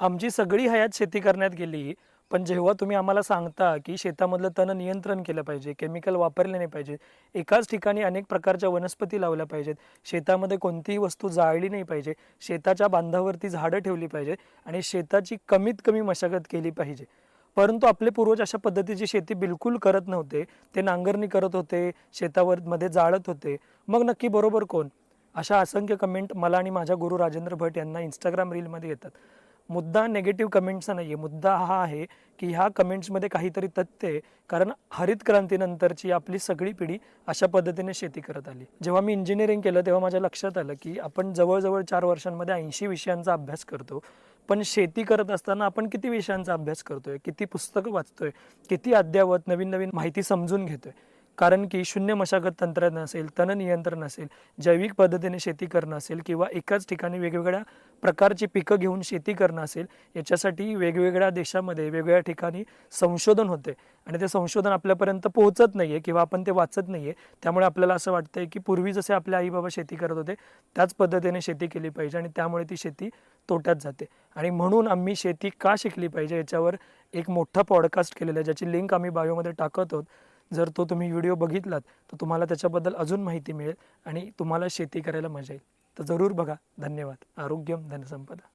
आमची सगळी हयात शेती करण्यात गेली पण जेव्हा तुम्ही आम्हाला सांगता की शेतामधलं तण नियंत्रण केलं पाहिजे केमिकल वापरले नाही पाहिजे एकाच ठिकाणी अनेक प्रकारच्या वनस्पती लावल्या पाहिजेत शेतामध्ये कोणतीही वस्तू जाळली नाही पाहिजे शेताच्या बांधावरती झाडं ठेवली पाहिजे आणि शेताची कमीत कमी मशागत केली पाहिजे. परंतु आपले पूर्वज अशा पद्धतीची शेती बिलकुल करत नव्हते. ते नांगरणी करत होते शेतावर मध्ये जाळत होते. मग नक्की बरोबर कोण? अशा असंख्य कमेंट मला आणि माझ्या गुरु राजेंद्र भट यांना इंस्टाग्राम रीलमध्ये येतात. मुद्दा नेगेटिव्ह कमेंट्सचा नाही आहे मुद्दा हा आहे की ह्या कमेंट्समध्ये काहीतरी तथ्य आहे. कारण हरित क्रांतीनंतरची आपली सगळी पिढी अशा पद्धतीने शेती करत आली. जेव्हा मी इंजिनिअरिंग केलं तेव्हा माझ्या लक्षात आलं की आपण जवळजवळ चार वर्षांमध्ये ऐंशी विषयांचा अभ्यास करतो. पण शेती करत असताना आपण किती विषयांचा अभ्यास करतोय? किती पुस्तकं वाचतोय? किती अद्ययावत नवीन नवीन माहिती समजून घेतोय? कारण की शून्य मशागत तंत्रज्ञान असेल तण नियंत्रण असेल जैविक पद्धतीने शेती करणं असेल किंवा एकाच ठिकाणी वेगवेगळ्या प्रकारची पिकं घेऊन शेती करणं असेल याच्यासाठी वेगवेगळ्या देशामध्ये वेगवेगळ्या ठिकाणी संशोधन होते. आणि ते संशोधन आपल्यापर्यंत पोहोचत नाही आहे किंवा आपण ते वाचत नाही आहे त्यामुळे आपल्याला असं वाटतंय की पूर्वी जसे आपले आई बाबा शेती करत होते त्याच पद्धतीने शेती केली पाहिजे आणि त्यामुळे ती शेती तोट्यात जाते. आणि म्हणून आम्ही शेती का शिकली पाहिजे याच्यावर एक मोठा पॉडकास्ट केलेला आहे ज्याची लिंक आम्ही बायोमध्ये टाकत आहोत. जर तो तुम्ही व्हिडिओ बघितलात तर तुम्हाला त्याच्याबद्दल अजून माहिती मिळेल आणि तुम्हाला शेती करायला मजा येईल. तर जरूर बघा. धन्यवाद. आरोग्यम धनसंपदा.